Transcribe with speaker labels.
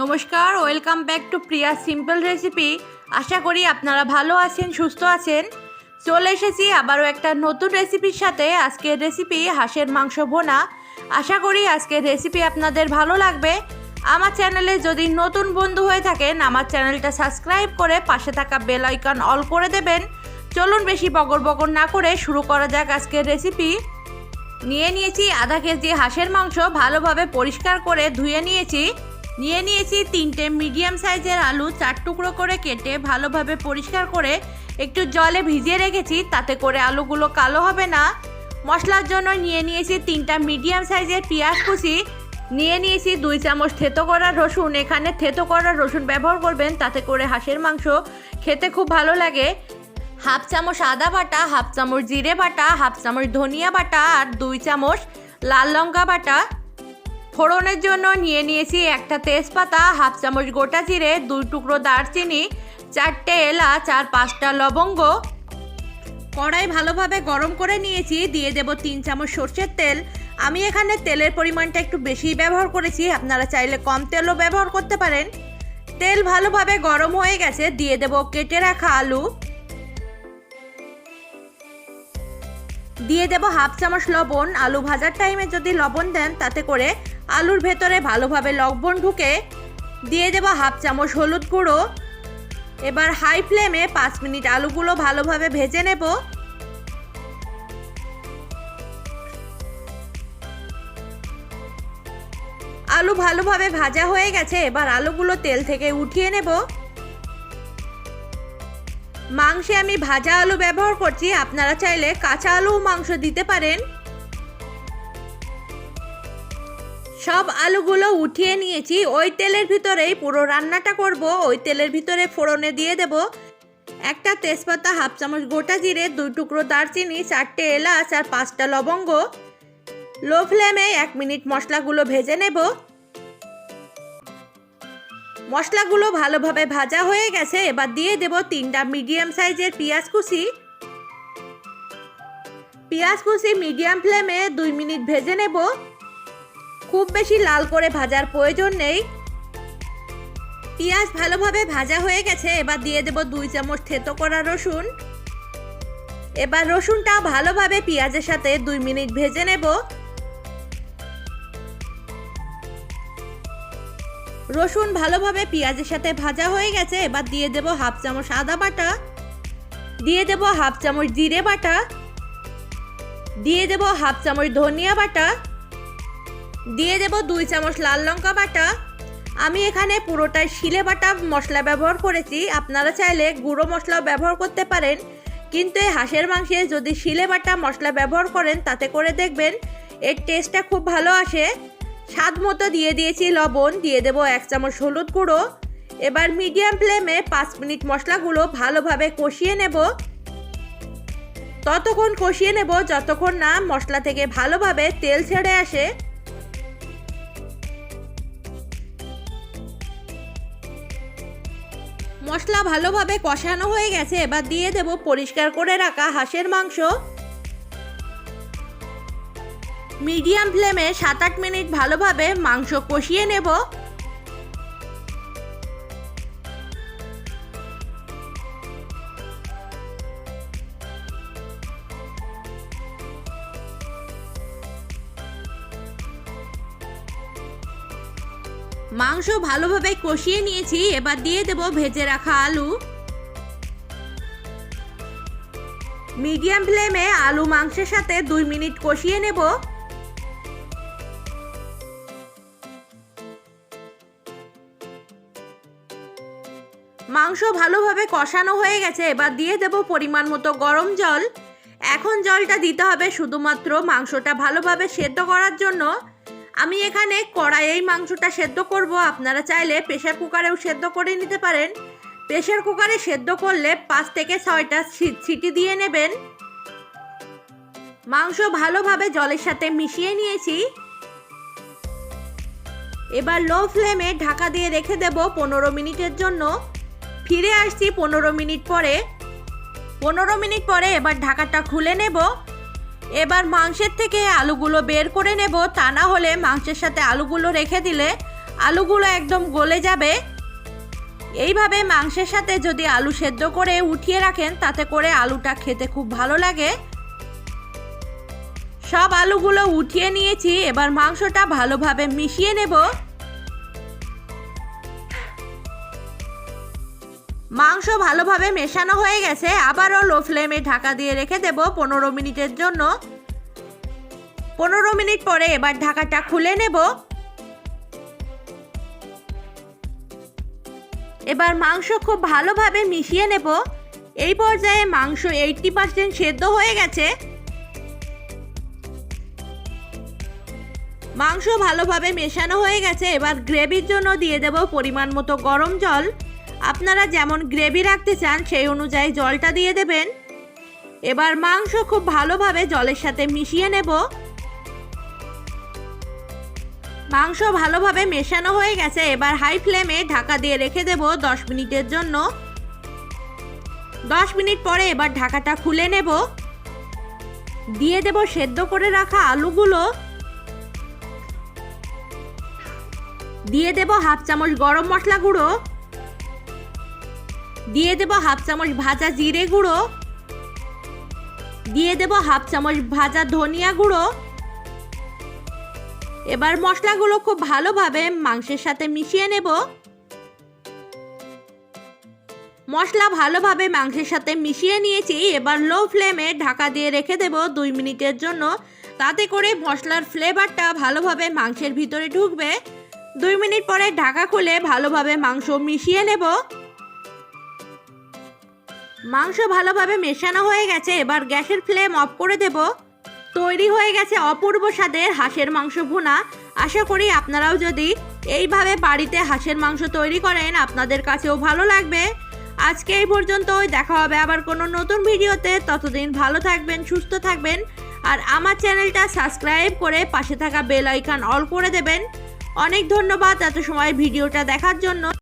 Speaker 1: নমস্কার welcome back to Priya simple recipe আশা করি আপনারা ভালো আছেন, সুস্থ আছেন। চলে এসেছি আবারও একটা নতুন রেসিপির সাথে। আজকের রেসিপি হাঁসের মাংস ভোনা। আশা করি আজকের রেসিপি আপনাদের ভালো লাগবে। আমার চ্যানেলে যদি নতুন বন্ধু হয়ে থাকেন, আমার চ্যানেলটা সাবস্ক্রাইব করে পাশে থাকা বেল আইকন অল করে দেবেন। চলুন বেশি বগর বগর না করে শুরু করা যাক আজকের রেসিপি নিয়ে নিয়েছি আধা কেজি হাঁসের মাংস, ভালোভাবে পরিষ্কার করে ধুয়ে নিয়েছি। নিয়ে নিয়েছি তিনটে মিডিয়াম সাইজের আলু, চার টুকরো করে কেটে ভালোভাবে পরিষ্কার করে একটু জলে ভিজিয়ে রেখেছি, তাতে করে আলুগুলো কালো হবে না। মশলার জন্য নিয়ে নিয়েছি তিনটা মিডিয়াম সাইজের পেঁয়াজ কুচি, নিয়ে নিয়েছি দুই চামচ থেতো করা রসুন। এখানে থেতো করা রসুন ব্যবহার করবেন, তাতে করে হাঁসের মাংস খেতে খুব ভালো লাগে। হাফ চামচ আদা বাটা, হাফ চামচ জিরে বাটা, হাফ চামচ ধনিয়া বাটা আর দুই চামচ লাল লঙ্কা বাটা। ফোড়নের জন্য নিয়ে নিয়েছি একটা তেজপাতা, হাফ চামচ গোটা জিরে, দুই টুকরো দারচিনি, চারটে এলাচ আর পাঁচটা লবঙ্গ। কড়াই ভালোভাবে গরম করে নিয়েছি, দিয়ে দেব তিন চামচ সর্ষের তেল। আমি এখানে তেলের পরিমাণটা একটু বেশি ব্যবহার করেছি, আপনারা চাইলে কম তেলও ব্যবহার করতে পারেন। তেল ভালোভাবে গরম হয়ে গেছে, দিয়ে দেব কেটে রাখা আলু। দিয়ে দেব হাফ চামচ লবণ, আলু ভাজার টাইমে যদি লবণ দেন, তাতে করে আলুর ভেতরে ভালোভাবে লবণ ঢুকে দিয়ে দেব হাফ চামচ হলুদ গুঁড়ো। এবার হাই ফ্লেমে পাঁচ মিনিট আলুগুলো ভালোভাবে ভেজে নেব। আলু ভালোভাবে ভাজা হয়ে গেছে, এবার আলুগুলো তেল থেকে উঠিয়ে নেব। মাংসে আমি ভাজা আলু ব্যবহার করছি, আপনারা চাইলে কাঁচা আলু মাংস দিতে পারেন। সব আলুগুলো উঠিয়ে নিয়েছি। ওই তেলের ভিতরেই পুরো রান্নাটা করব। ওই তেলের ভিতরে ফোড়নে দিয়ে দেব একটা তেজপাতা, হাফ চামচ গোটা জিরে, দুই টুকরো দারচিনি, চারটে এলাচ আর পাঁচটা লবঙ্গ। লো ফ্লেমে এক মিনিট মশলাগুলো ভেজে নেব। মশলাগুলো ভালোভাবে ভাজা হয়ে গেছে। এবার দিয়ে দেব তিনটা মিডিয়াম সাইজের পেঁয়াজ কুচি। পেঁয়াজ কুচি মিডিয়াম ফ্লেমে দুই মিনিট ভেজে নেব। খুব বেশি লাল করে ভাজার প্রয়োজন নেই। পেঁয়াজ ভালোভাবে ভাজা হয়ে গেছে, এবার দিয়ে দেব দুই চামচ থেতো করা রসুন। এবার রসুনটা ভালোভাবে পেঁয়াজের সাথে দুই মিনিট ভেজে নেব। রসুন ভালোভাবে পেঁয়াজের সাথে ভাজা হয়ে গেছে, এবার দিয়ে দেব হাফ চামচ আদা বাটা। দিয়ে দেব হাফ চামচ জিরে বাটা। দিয়ে দেব হাফ চামচ ধনিয়া বাটা। দিয়ে দেব দুই চামচ লাল লঙ্কা বাটা। আমি এখানে পুরোটাই শিলে বাটা মশলা ব্যবহার করেছি। আপনারা চাইলে গুঁড়ো মশলাও ব্যবহার করতে পারেন। কিন্তু এই হাঁসের মাংসে যদি শিলে বাটা মশলা ব্যবহার করেন, তাতে করে দেখবেন এর টেস্টটা খুব ভালো আসে। স্বাদ মতো দিয়ে দিয়েছি লবণ, দিয়ে দেব এক চামচ হলুদ গুঁড়ো। এবার মিডিয়াম ফ্লেমে পাঁচ মিনিট মশলাগুলো ভালোভাবে কষিয়ে নেব। ততক্ষণ কষিয়ে নেব যতক্ষণ না মশলা থেকে ভালোভাবে তেল ছেড়ে আসে। মশলা ভালোভাবে কষানো হয়ে গেছে, এবার দিয়ে দেব পরিষ্কার করে রাখা হাঁসের মাংস। মিডিয়াম ফ্লেমে সাত আট মিনিট ভালোভাবে মাংস কষিয়ে নেব। মাংস ভালোভাবে কষিয়ে নিয়েছি, এবার দিয়ে দেব ভেজে রাখা আলু। মিডিয়াম ফ্লেমে আলু মাংসের সাথে দুই মিনিট কষিয়ে নেব। মাংস ভালোভাবে কষানো হয়ে গেছে, এবার দিয়ে দেব পরিমাণ মতো গরম জল। এখন জলটা দিতে হবে শুধুমাত্র মাংসটা ভালোভাবে সেদ্ধ করার জন্য। আমি এখানে কড়াইয়েই মাংসটা সেদ্ধ করব। আপনারা চাইলে প্রেশার কুকারেও সেদ্ধ করে নিতে পারেন। প্রেশার কুকারে সেদ্ধ করলে পাঁচ থেকে ছয়টা সিটি দিয়ে নেবেন। মাংস ভালোভাবে জলের সাথে মিশিয়ে নিয়েছি। এবার লো ফ্লেমে ঢাকা দিয়ে রেখে দেব পনেরো মিনিটের জন্য। ফিরে আসছি পনেরো মিনিট পরে। পনেরো মিনিট পরে এবার ঢাকাটা খুলে নেব। এবার মাংসের থেকে আলুগুলো বের করে নেব। তা না হলে মাংসের সাথে আলুগুলো রেখে দিলে আলুগুলো একদম গলে যাবে। এইভাবে মাংসের সাথে যদি আলু সেদ্ধ করে উঠিয়ে রাখেন, তাতে করে আলুটা খেতে খুব ভালো লাগে। সব আলুগুলো উঠিয়ে নিয়েছি, এবার মাংসটা ভালোভাবে মিশিয়ে নেব। মাংস ভালোভাবে মেশানো হয়ে গেছে, আবারও লো ফ্লেমে ঢাকা দিয়ে রেখে দেব পনেরো মিনিটের জন্য। পনেরো মিনিট পরে এবার ঢাকাটা খুলে নেব। এবার মাংস খুব ভালোভাবে মিশিয়ে নেব। এই পর্যায়ে মাংস এইটটি পার্সেন্ট সেদ্ধ হয়ে গেছে। মাংস ভালোভাবে মেশানো হয়ে গেছে, এবার গ্রেভির জন্য দিয়ে দেব পরিমাণ মতো গরম জল। আপনারা যেমন গ্রেভি রাখতে চান, সেই অনুযায়ী জলটা দিয়ে দেবেন। এবার মাংস খুব ভালোভাবে জলের সাথে মিশিয়ে নেব। মাংস ভালোভাবে মেশানো হয়ে গেছে। এবার হাই ফ্লেমে ঢাকা দিয়ে রেখে দেব দশ মিনিটের জন্য। দশ মিনিট পরে এবার ঢাকাটা খুলে নেব। দিয়ে দেব সেদ্ধ করে রাখা আলুগুলো। দিয়ে দেব হাফ চামচ গরম মশলা গুঁড়ো। দিয়ে দেব হাফ চামচ ভাজা জিরে গুঁড়ো। দিয়ে দেব হাফ চামচ ভাজা ধনিয়া গুঁড়ো। এবার মশলাগুলো খুব ভালোভাবে মাংসের সাথে মিশিয়ে নেব। মশলা ভালোভাবে মাংসের সাথে মিশিয়ে নিয়েছি। এবার লো ফ্লেমে ঢাকা দিয়ে রেখে দেব দুই মিনিটের জন্য। তাতে করে মশলার ফ্লেভারটা ভালোভাবে মাংসের ভিতরে ঢুকবে। দুই মিনিট পরে ঢাকা খুলে ভালোভাবে মাংস মিশিয়ে নেব। মাংস ভালোভাবে মেশানো হয়ে গেছে, এবার গ্যাসের ফ্লেম অফ করে দেব। তৈরি হয়ে গেছে অপূর্ব স্বাদের হাঁসের মাংস ভুনা। আশা করি আপনারাও যদি এইভাবে বাড়িতে হাঁসের মাংস তৈরি করেন, আপনাদের কাছেও ভালো লাগবে। আজকে এই পর্যন্তই, দেখা হবে আবার কোনো নতুন ভিডিওতে। ততদিন ভালো থাকবেন, সুস্থ থাকবেন, আর আমার চ্যানেলটা সাবস্ক্রাইব করে পাশে থাকা বেল আইকন অল করে দেবেন। অনেক ধন্যবাদ এত সময় ভিডিওটা দেখার জন্য।